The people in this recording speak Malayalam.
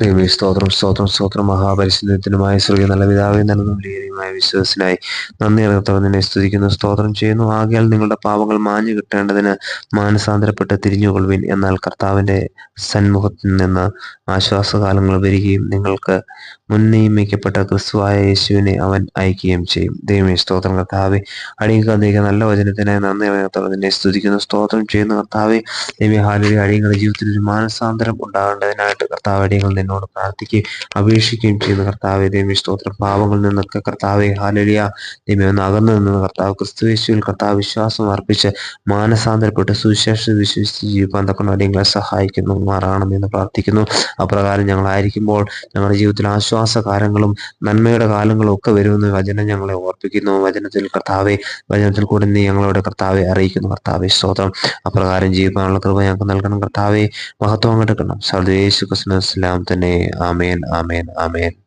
ദൈവമേ സ്തോത്രം സ്തോത്രം സ്തോത്രം. മഹാപരിശുദ്ധത്തിനുമായ സ്വർഗീയ നല്ല പിതാവേ നല്ല വിലയേറിയമായ വിശ്വാസത്തിനായി നന്ദി അറിയത്തോടെ നിന്നെ സ്തുതിക്കുന്നു സ്തോത്രം ചെയ്യുന്നു. ആകയാൽ നിങ്ങളുടെ പാപങ്ങൾ മാഞ്ഞു കിട്ടേണ്ടതിന് മാനസാന്തരപ്പെട്ട് തിരിഞ്ഞുകൊള്ളുവിൻ. എന്നാൽ കർത്താവിന്റെ സന്മുഖത്തിൽ നിന്ന് ആശ്വാസകാലങ്ങൾ വരികയും നിങ്ങൾക്ക് മുൻനിയമിക്കപ്പെട്ട ക്രിസ്തുവായ യേശുവിനെ അവൻ അയക്കുകയും ചെയ്യും. ദൈവമേ സ്തോത്രം കർത്താവെ. അടിയങ്ങൾക്ക് നല്ല വചനത്തിനായി നന്ദി അറിയത്തോടെ നിന്നെ സ്തുതിക്കുന്നു സ്തോത്രം ചെയ്യുന്ന. കർത്താവെ ദൈവം ഹാലി അടിയങ്ങളുടെ ജീവിതത്തിൽ ഒരു മാനസാന്തരം ഉണ്ടാകേണ്ടതിനായിട്ട് കർത്താവ് അടിയങ്ങൾ നിന്നോട് പ്രാർത്ഥിക്കുകയും അപേക്ഷിക്കുകയും ചെയ്യുന്ന കർത്താവെ ദൈവമേ സ്തോത്ര. പാവങ്ങളിൽ നിന്നൊക്കെ കർത്താവെ ഹാലലിയ. ദൈവം ഒന്ന് അകന്നു നിന്ന് കർത്താവ് ക്രിസ്തുവേശുവിൽ കർത്താവ് വിശ്വാസം അർപ്പിച്ച് മാനസാന്തരപ്പെട്ട് സുവിശേഷം വിശ്വസിച്ച് ജീവിക്കാൻ തക്കൊണ്ട് അടിയങ്ങളെ സഹായിക്കുന്നു എന്ന് പ്രാർത്ഥിക്കുന്നു. അപ്രകാരം ഞങ്ങളായിരിക്കുമ്പോൾ ഞങ്ങളുടെ ജീവിതത്തിൽ ആശ്വാസകാലങ്ങളും നന്മയുടെ കാലങ്ങളും ഒക്കെ വരുമെന്ന് വചനം ഞങ്ങളെ ഓർപ്പിക്കുന്നു. വചനത്തിൽ കർത്താവെ വചനത്തിൽ കൂടെ നീ ഞങ്ങളോട് കർത്താവെ അറിയിക്കുന്നു. കർത്താവെ സ്തോത്രം. അപ്രകാരം ജീവിക്കാനുള്ള കൃപ ഞങ്ങൾക്ക് നൽകണം. കർത്താവെ മഹത്വം കിട്ടണം സർവേശു ക്രിസ്തുസ്ലാം ने आमेन आमेन आमेन